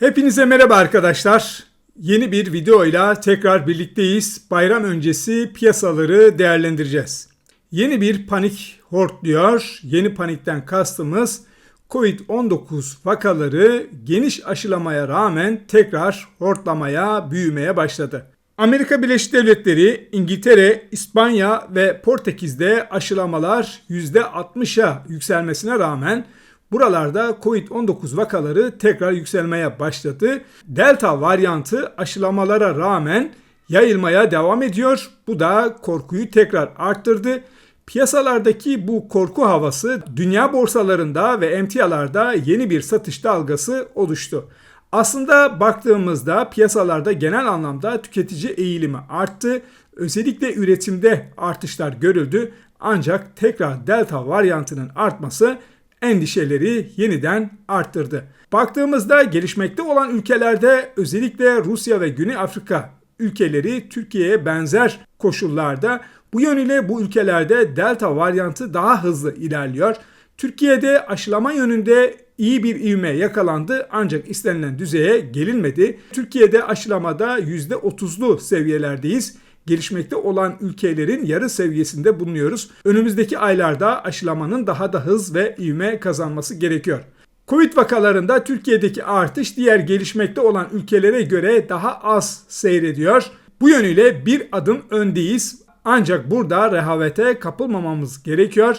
Hepinize merhaba arkadaşlar. Yeni bir videoyla tekrar birlikteyiz. Bayram öncesi piyasaları değerlendireceğiz. Yeni bir panik hortluyor. Yeni panikten kastımız Covid-19 vakaları geniş aşılamaya rağmen tekrar hortlamaya, büyümeye başladı. Amerika Birleşik Devletleri, İngiltere, İspanya ve Portekiz'de aşılamalar %60'a yükselmesine rağmen Buralarda Covid-19 vakaları tekrar yükselmeye başladı. Delta varyantı aşılamalara rağmen yayılmaya devam ediyor. Bu da korkuyu tekrar arttırdı. Piyasalardaki bu korku havası dünya borsalarında ve emtialarda yeni bir satış dalgası oluştu. Aslında baktığımızda piyasalarda genel anlamda tüketici eğilimi arttı. Özellikle üretimde artışlar görüldü. Ancak tekrar delta varyantının artması endişeleri yeniden arttırdı. Baktığımızda gelişmekte olan ülkelerde özellikle Rusya ve Güney Afrika ülkeleri Türkiye'ye benzer koşullarda bu yönüyle bu ülkelerde delta varyantı daha hızlı ilerliyor. Türkiye'de aşılama yönünde iyi bir ivme yakalandı ancak istenilen düzeye gelinmedi. Türkiye'de aşılamada %30'lu seviyelerdeyiz gelişmekte olan ülkelerin yarı seviyesinde bulunuyoruz. Önümüzdeki aylarda aşılamanın daha da hız ve ivme kazanması gerekiyor. Covid vakalarında Türkiye'deki artış diğer gelişmekte olan ülkelere göre daha az seyrediyor. Bu yönüyle bir adım öndeyiz. Ancak burada rehavete kapılmamamız gerekiyor.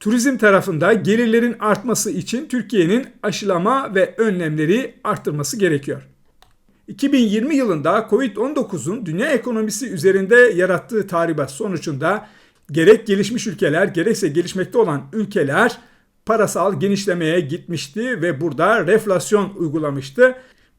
Turizm tarafında gelirlerin artması için Türkiye'nin aşılama ve önlemleri arttırması gerekiyor. 2020 yılında Covid-19'un dünya ekonomisi üzerinde yarattığı tahribat sonucunda gerek gelişmiş ülkeler gerekse gelişmekte olan ülkeler parasal genişlemeye gitmişti ve burada reflasyon uygulamıştı.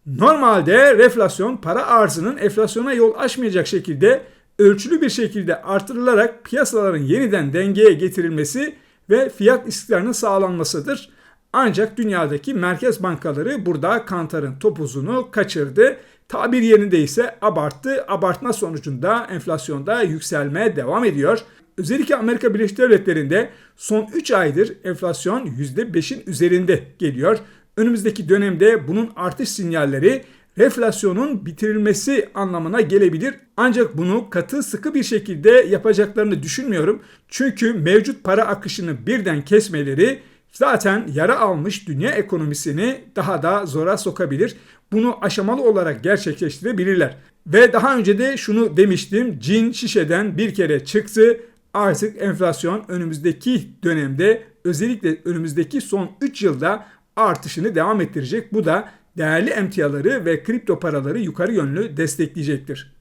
Normalde reflasyon para arzının enflasyona yol açmayacak şekilde ölçülü bir şekilde artırılarak piyasaların yeniden dengeye getirilmesi ve fiyat istikrarının sağlanmasıdır. Ancak dünyadaki merkez bankaları burada Kantar'ın topuzunu kaçırdı. Tabir yerinde ise abarttı. Abartma sonucunda enflasyonda yükselmeye devam ediyor. Özellikle Amerika Birleşik Devletleri'nde son 3 aydır enflasyon %5'in üzerinde geliyor. Önümüzdeki dönemde bunun artış sinyalleri reflasyonun bitirilmesi anlamına gelebilir. Ancak bunu katı sıkı bir şekilde yapacaklarını düşünmüyorum. Çünkü mevcut para akışını birden kesmeleri zaten yara almış dünya ekonomisini daha da zora sokabilir. Bunu aşamalı olarak gerçekleştirebilirler. Ve daha önce de şunu demiştim. Cin şişeden bir kere çıktı. Artık enflasyon önümüzdeki dönemde özellikle önümüzdeki son 3 yılda artışını devam ettirecek. Bu da değerli emtiaları ve kripto paraları yukarı yönlü destekleyecektir.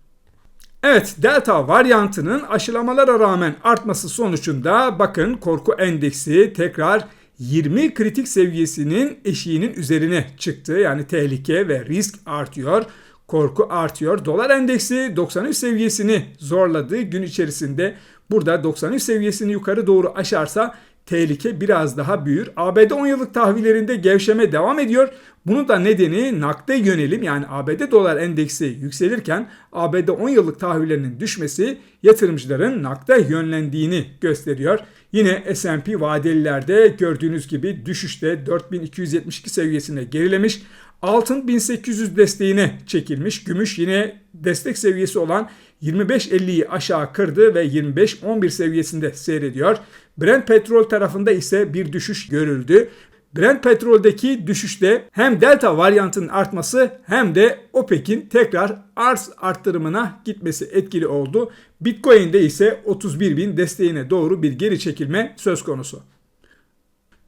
Evet delta varyantının aşılamalara rağmen artması sonucunda bakın korku endeksi tekrar 20 kritik seviyesinin eşiğinin üzerine çıktı. Yani tehlike ve risk artıyor. Korku artıyor. Dolar endeksi 93 seviyesini zorladığı gün içerisinde burada 93 seviyesini yukarı doğru aşarsa tehlike biraz daha büyür. ABD 10 yıllık tahvillerinde gevşeme devam ediyor. Bunu da nedeni nakde yönelim yani ABD dolar endeksi yükselirken ABD 10 yıllık tahvillerinin düşmesi yatırımcıların nakde yönlendiğini gösteriyor. Yine S&P vadelilerde gördüğünüz gibi düşüşte 4272 seviyesine gerilemiş. Altın 1800 desteğine çekilmiş. Gümüş yine destek seviyesi olan 25.50'yi aşağı kırdı ve 25.11 seviyesinde seyrediyor. Brent petrol tarafında ise bir düşüş görüldü. Brent petroldeki düşüşte hem delta varyantının artması hem de OPEC'in tekrar arz arttırımına gitmesi etkili oldu. Bitcoin'de ise 31 bin desteğine doğru bir geri çekilme söz konusu.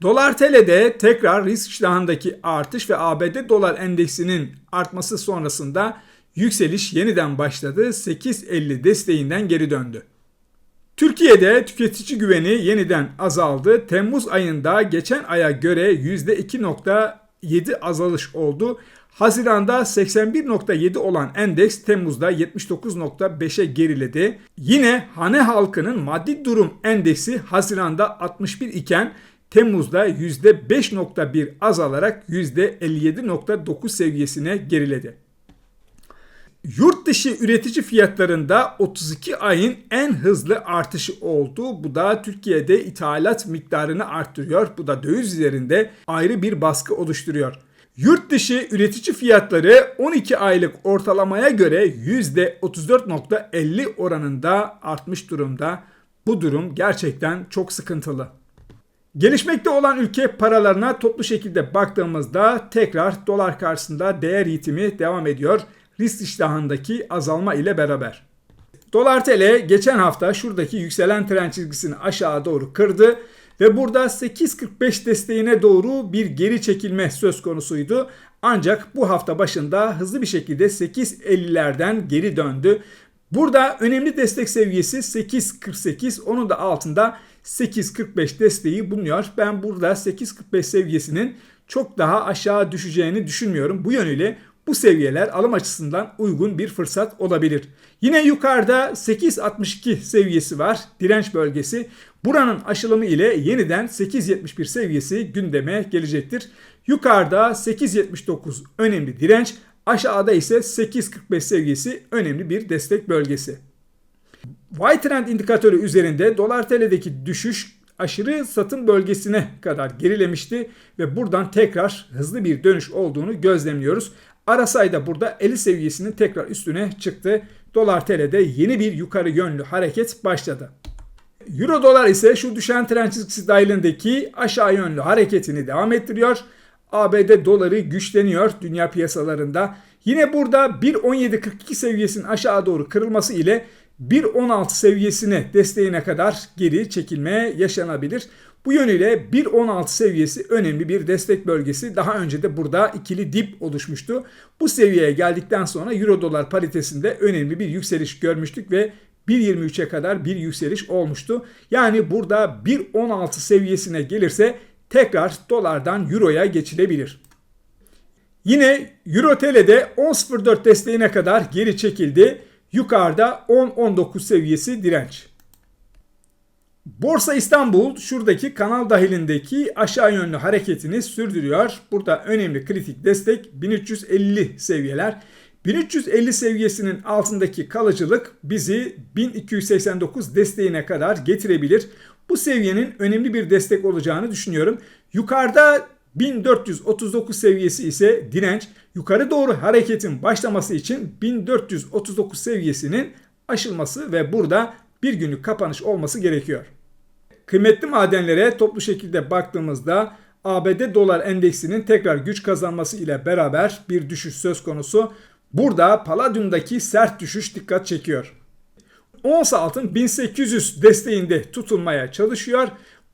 Dolar TL'de tekrar risk iştahındaki artış ve ABD dolar endeksinin artması sonrasında yükseliş yeniden başladı. 8.50 desteğinden geri döndü. Türkiye'de tüketici güveni yeniden azaldı. Temmuz ayında geçen aya göre %2.7 azalış oldu. Haziranda 81.7 olan endeks Temmuz'da 79.5'e geriledi. Yine hane halkının maddi durum endeksi Haziran'da 61 iken Temmuz'da %5.1 azalarak %57.9 seviyesine geriledi. Yurt dışı üretici fiyatlarında 32 ayın en hızlı artışı oldu. Bu da Türkiye'de ithalat miktarını arttırıyor. Bu da döviz üzerinde ayrı bir baskı oluşturuyor. Yurt dışı üretici fiyatları 12 aylık ortalamaya göre %34.50 oranında artmış durumda. Bu durum gerçekten çok sıkıntılı. Gelişmekte olan ülke paralarına toplu şekilde baktığımızda tekrar dolar karşısında değer yitimi devam ediyor. Risk iştahındaki azalma ile beraber. Dolar TL geçen hafta şuradaki yükselen trend çizgisini aşağı doğru kırdı ve burada 8.45 desteğine doğru bir geri çekilme söz konusuydu. Ancak bu hafta başında hızlı bir şekilde 8.50'lerden geri döndü. Burada önemli destek seviyesi 8.48 onun da altında 8.45 desteği bulunuyor. Ben burada 8.45 seviyesinin çok daha aşağı düşeceğini düşünmüyorum. Bu yönüyle bu seviyeler alım açısından uygun bir fırsat olabilir. Yine yukarıda 8.62 seviyesi var direnç bölgesi. Buranın aşılımı ile yeniden 8.71 seviyesi gündeme gelecektir. Yukarıda 8.79 önemli direnç, aşağıda ise 8.45 seviyesi önemli bir destek bölgesi. Y trend indikatörü üzerinde dolar TL'deki düşüş aşırı satım bölgesine kadar gerilemişti ve buradan tekrar hızlı bir dönüş olduğunu gözlemliyoruz. RSI da burada 50 seviyesinin tekrar üstüne çıktı. Dolar TL'de yeni bir yukarı yönlü hareket başladı. Euro dolar ise şu düşen trend çizgisi dahilindeki aşağı yönlü hareketini devam ettiriyor. ABD doları güçleniyor dünya piyasalarında. Yine burada 1.1742 seviyesinin aşağı doğru kırılması ile 1.16 seviyesine desteğine kadar geri çekilmeye yaşanabilir. Bu yönüyle 1.16 seviyesi önemli bir destek bölgesi. Daha önce de burada ikili dip oluşmuştu. Bu seviyeye geldikten sonra Euro dolar paritesinde önemli bir yükseliş görmüştük ve 1.23'e kadar bir yükseliş olmuştu. Yani burada 1.16 seviyesine gelirse tekrar dolardan euroya geçilebilir. Yine Euro TL'de 10.04 desteğine kadar geri çekildi. Yukarıda 10-19 seviyesi direnç. Borsa İstanbul şuradaki kanal dahilindeki aşağı yönlü hareketini sürdürüyor. Burada önemli kritik destek 1350 seviyeler. 1350 seviyesinin altındaki kalıcılık bizi 1289 desteğine kadar getirebilir. Bu seviyenin önemli bir destek olacağını düşünüyorum. Yukarıda 1439 seviyesi ise direnç. Yukarı doğru hareketin başlaması için 1439 seviyesinin aşılması ve burada bir günlük kapanış olması gerekiyor. Kıymetli madenlere toplu şekilde baktığımızda ABD dolar endeksinin tekrar güç kazanması ile beraber bir düşüş söz konusu. Burada paladyumdaki sert düşüş dikkat çekiyor. Ons altın 1800 desteğinde tutulmaya çalışıyor.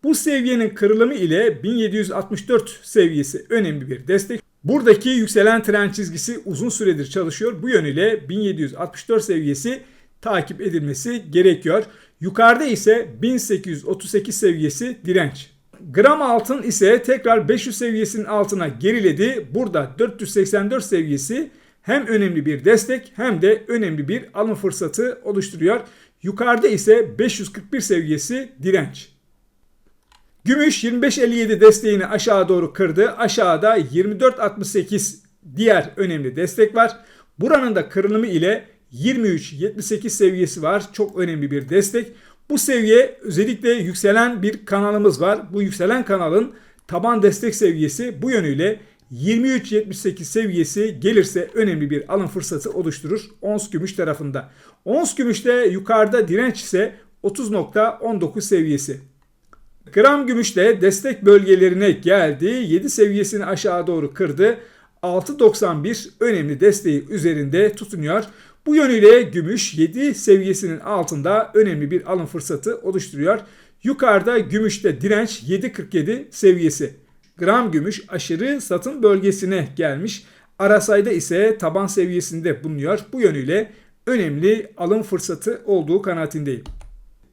Bu seviyenin kırılımı ile 1764 seviyesi önemli bir destek. Buradaki yükselen trend çizgisi uzun süredir çalışıyor. Bu yönüyle 1764 seviyesi takip edilmesi gerekiyor. Yukarıda ise 1838 seviyesi direnç. Gram altın ise tekrar 500 seviyesinin altına geriledi. Burada 484 seviyesi hem önemli bir destek hem de önemli bir alım fırsatı oluşturuyor. Yukarıda ise 541 seviyesi direnç. Gümüş 25.57 desteğini aşağı doğru kırdı. Aşağıda 24.68 diğer önemli destek var. Buranın da kırılımı ile 23.78 seviyesi var. Çok önemli bir destek. Bu seviye özellikle yükselen bir kanalımız var. Bu yükselen kanalın taban destek seviyesi bu yönüyle 23.78 seviyesi gelirse önemli bir alım fırsatı oluşturur ons gümüş tarafında. Ons gümüşte yukarıda direnç ise 30.19 seviyesi. Gram gümüşte destek bölgelerine geldi. 7 seviyesini aşağı doğru kırdı. 6.91 önemli desteği üzerinde tutunuyor. Bu yönüyle gümüş 7 seviyesinin altında önemli bir alım fırsatı oluşturuyor. Yukarıda gümüşte direnç 7.47 seviyesi. Gram gümüş aşırı satın bölgesine gelmiş. Arasayda ise taban seviyesinde bulunuyor. Bu yönüyle önemli alım fırsatı olduğu kanaatindeyim.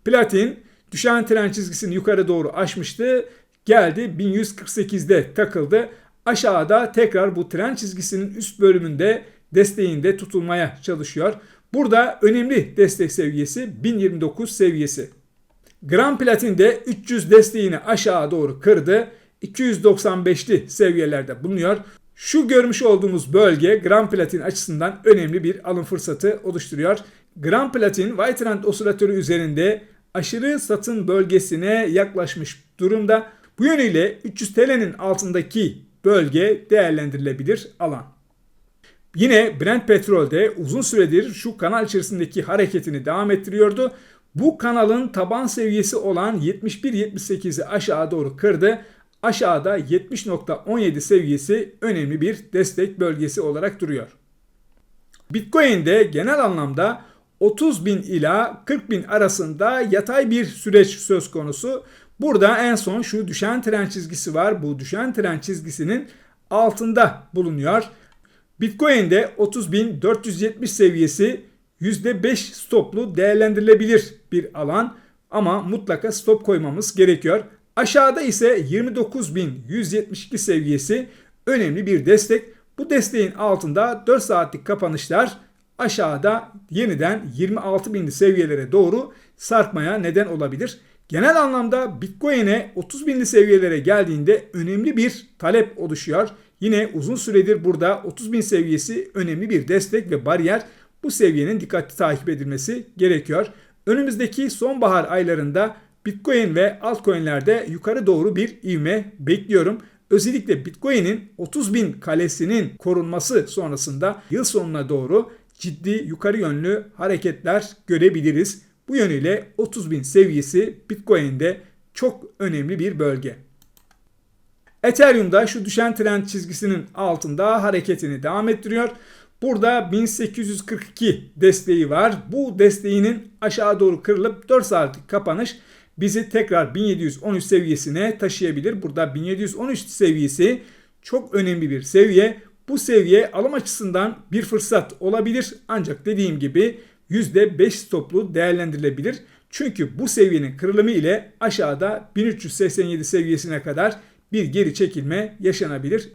Platin düşen tren çizgisini yukarı doğru aşmıştı. Geldi 1148'de takıldı. Aşağıda tekrar bu tren çizgisinin üst bölümünde desteğinde tutulmaya çalışıyor. Burada önemli destek seviyesi 1029 seviyesi. Gram Platin de 300 desteğini aşağı doğru kırdı. 295'li seviyelerde bulunuyor. Şu görmüş olduğumuz bölge gram platin açısından önemli bir alım fırsatı oluşturuyor. Gram platin White Trend osilatörü üzerinde aşırı satın bölgesine yaklaşmış durumda. Bu yönüyle 300 TL'nin altındaki bölge değerlendirilebilir alan. Yine Brent Petrol'de uzun süredir şu kanal içerisindeki hareketini devam ettiriyordu. Bu kanalın taban seviyesi olan 71-78'i aşağı doğru kırdı. Aşağıda 70.17 seviyesi önemli bir destek bölgesi olarak duruyor. Bitcoin'de genel anlamda 30 bin ila 40 bin arasında yatay bir süreç söz konusu. Burada en son şu düşen tren çizgisi var. Bu düşen tren çizgisinin altında bulunuyor. Bitcoin'de 30.470 seviyesi %5 stoplu değerlendirilebilir bir alan ama mutlaka stop koymamız gerekiyor. Aşağıda ise 29.172 seviyesi önemli bir destek. Bu desteğin altında 4 saatlik kapanışlar aşağıda yeniden 26.000 seviyelere doğru sarkmaya neden olabilir. Genel anlamda Bitcoin'e 30 binli seviyelere geldiğinde önemli bir talep oluşuyor. Yine uzun süredir burada 30 bin seviyesi önemli bir destek ve bariyer. Bu seviyenin dikkatli takip edilmesi gerekiyor. Önümüzdeki sonbahar aylarında Bitcoin ve altcoin'lerde yukarı doğru bir ivme bekliyorum. Özellikle Bitcoin'in 30 bin kalesinin korunması sonrasında yıl sonuna doğru ciddi yukarı yönlü hareketler görebiliriz. Bu yönüyle 30 bin seviyesi Bitcoin'de çok önemli bir bölge. Ethereum'da şu düşen trend çizgisinin altında hareketini devam ettiriyor. Burada 1842 desteği var. Bu desteğinin aşağı doğru kırılıp 4 saatlik kapanış bizi tekrar 1713 seviyesine taşıyabilir. Burada 1713 seviyesi çok önemli bir seviye. Bu seviye alım açısından bir fırsat olabilir. Ancak dediğim gibi %5 stoplu değerlendirilebilir. Çünkü bu seviyenin kırılımı ile aşağıda 1387 seviyesine kadar bir geri çekilme yaşanabilir.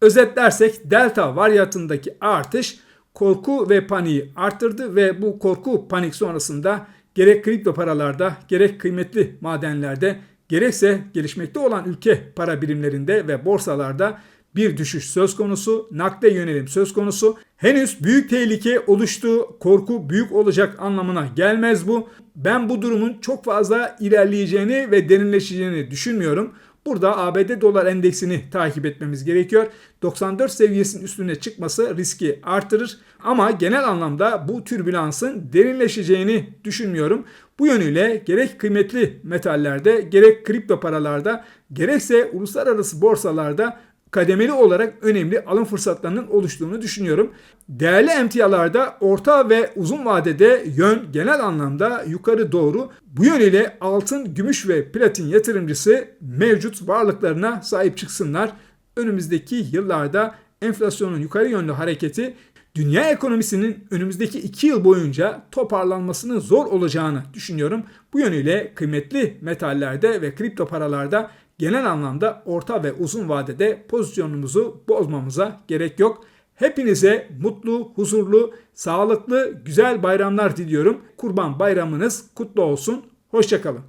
Özetlersek delta varyantındaki artış korku ve paniği arttırdı ve bu korku panik sonrasında gerek kripto paralarda gerek kıymetli madenlerde gerekse gelişmekte olan ülke para birimlerinde ve borsalarda bir düşüş söz konusu, nakde yönelim söz konusu. Henüz büyük tehlike oluştu, korku büyük olacak anlamına gelmez bu. Ben bu durumun çok fazla ilerleyeceğini ve derinleşeceğini düşünmüyorum. Burada ABD dolar endeksini takip etmemiz gerekiyor. 94 seviyesinin üstüne çıkması riski artırır ama genel anlamda bu türbülansın derinleşeceğini düşünmüyorum. Bu yönüyle gerek kıymetli metallerde, gerek kripto paralarda, gerekse uluslararası borsalarda kademeli olarak önemli alım fırsatlarının oluştuğunu düşünüyorum. Değerli emtialarda orta ve uzun vadede yön genel anlamda yukarı doğru. Bu yönüyle altın, gümüş ve platin yatırımcısı mevcut varlıklarına sahip çıksınlar. Önümüzdeki yıllarda enflasyonun yukarı yönlü hareketi dünya ekonomisinin önümüzdeki 2 yıl boyunca toparlanmasının zor olacağını düşünüyorum. Bu yönüyle kıymetli metallerde ve kripto paralarda genel anlamda orta ve uzun vadede pozisyonumuzu bozmamıza gerek yok. Hepinize mutlu, huzurlu, sağlıklı, güzel bayramlar diliyorum. Kurban bayramınız kutlu olsun. Hoşçakalın.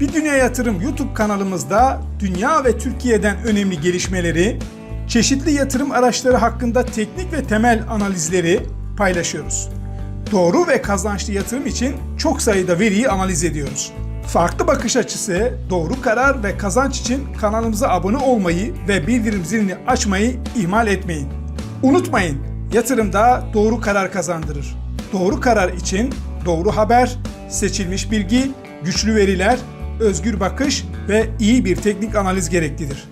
Bir Dünya Yatırım YouTube kanalımızda dünya ve Türkiye'den önemli gelişmeleri, çeşitli yatırım araçları hakkında teknik ve temel analizleri paylaşıyoruz. Doğru ve kazançlı yatırım için çok sayıda veriyi analiz ediyoruz. Farklı bakış açısı, doğru karar ve kazanç için kanalımıza abone olmayı ve bildirim zilini açmayı ihmal etmeyin. Unutmayın, yatırımda doğru karar kazandırır. Doğru karar için doğru haber, seçilmiş bilgi, güçlü veriler, özgür bakış ve iyi bir teknik analiz gereklidir.